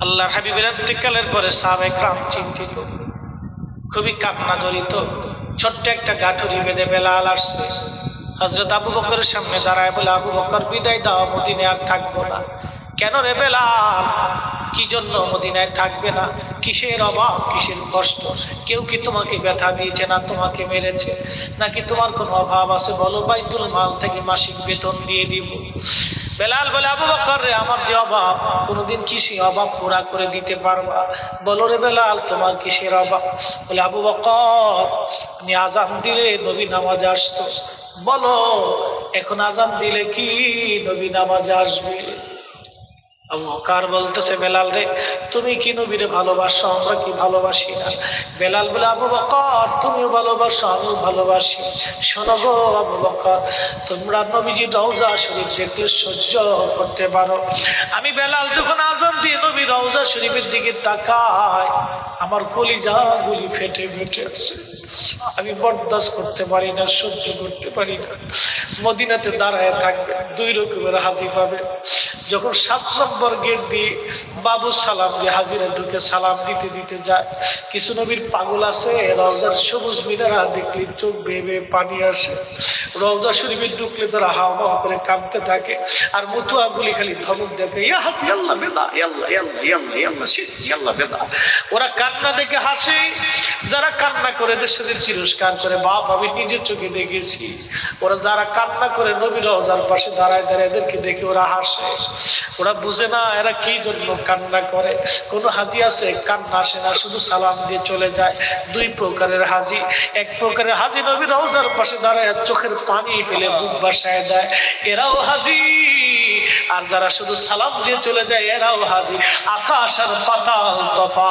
আল্লাহর হাবিবের অন্তকালের পরে সাবেক রাম চিন্তিত। খুবই কান্না জড়িত। ছোট্ট একটা গাঠুরি বেঁধে বেলাল আসছে। হজরত আবু বকরের সামনে দাঁড়ায় বলে, আবু বকর, বিদায় দাও মদিনে আর থাকব না। কেন রে বেলাল? কি জন্য মদিনায় থাকবে না? কিসের অভাব, কিসের কষ্ট? কেউ কি তোমাকে ব্যথা দিয়েছে না তোমাকে মেরেছে? নাকি তোমার কোনো অভাব আছে? বলো, বাইতুল মাল থেকে মাসিক বেতন দিয়ে দিব। বেলাল বলে, আবু বকর রে, আমার যে অভাব, কোনোদিন কিসে অভাব পুরা করে দিতে পারবা? বলো রে বেলাল, তোমার কিসের অভাব? বলে, আবু বকর, আমি আজান দিলে নবী নামাজ আসতো। বলো, এখন আজান দিলে কি নবী নামাজ আসবে? আবু বলতেছে বেলাল রে, তুমি কি নবীরে ভালোবাসো? আমরা কি ভালোবাসি না? বেলাল বলে, আবু বকর, তুমিও ভালোবাসো, আমিও ভালোবাসি। শোনো গো আবু বকর, তোমরা নবীজি রওজা শরীফ দেখলে সহ্য করতে পারো। আমি বেলাল যখন আজম দিয়ে নবী রওজা শরীফের দিকে তাকাই, আমার কলিজা গুলি ফেটে ফেটে আসে আমি বরদাস্ত করতে পারি না, সহ্য করতে পারি না। মদিনাতে দাঁড়ায় থাকবে, দুই রকমের হাজি পাবে যখন সাত নম্বর গেট দিয়ে বাবু সালাম দিয়ে হাজিরা ঢুকে সালাম দিতে দিতে যায়, কিছু নবীর পাগল আছে, রওজার সবুজ মিনারা, দেখলে চোখ বেয়ে পানি আসে। রওজা শরীফে ঢুকলে তারা হাওয়া হাওয়া করে কাঁদতে থাকে, আর মতুয়া গুলি খালি ধমক দেখে ইয়া হাতি, আল্লাহ বেদা ইয়াল্লাহ ইয়াল্লাহ ইয়াল্লাহ বেদা? ওরা কান্না দেখে হাসে। যারা কান্না করে দেশের তিরস্কার করে, বাপ, আমি নিজের চোখে দেখেছি। ওরা যারা কান্না করে নবী রওজার পাশে দাঁড়ায় দাঁড়ায় এদেরকে দেখে ওরা হাসে। ওরা বুঝে না এরা কি জন্য কান্না করে। কোনো হাজি আছে? কান্না আসে না, শুধু সালাম দিয়ে চলে যায়। দুই প্রকারের হাজি। এক প্রকারের হাজি নবী রওজার পাশে দাঁড়ায়, চোখের পানি ফেলে বুক বাসায় দেয়। এরাও হাজি। আর যারা শুধু সালাম দিয়ে চলে যায়, এরাও হাজি। আকাশ আর পাতাল তফা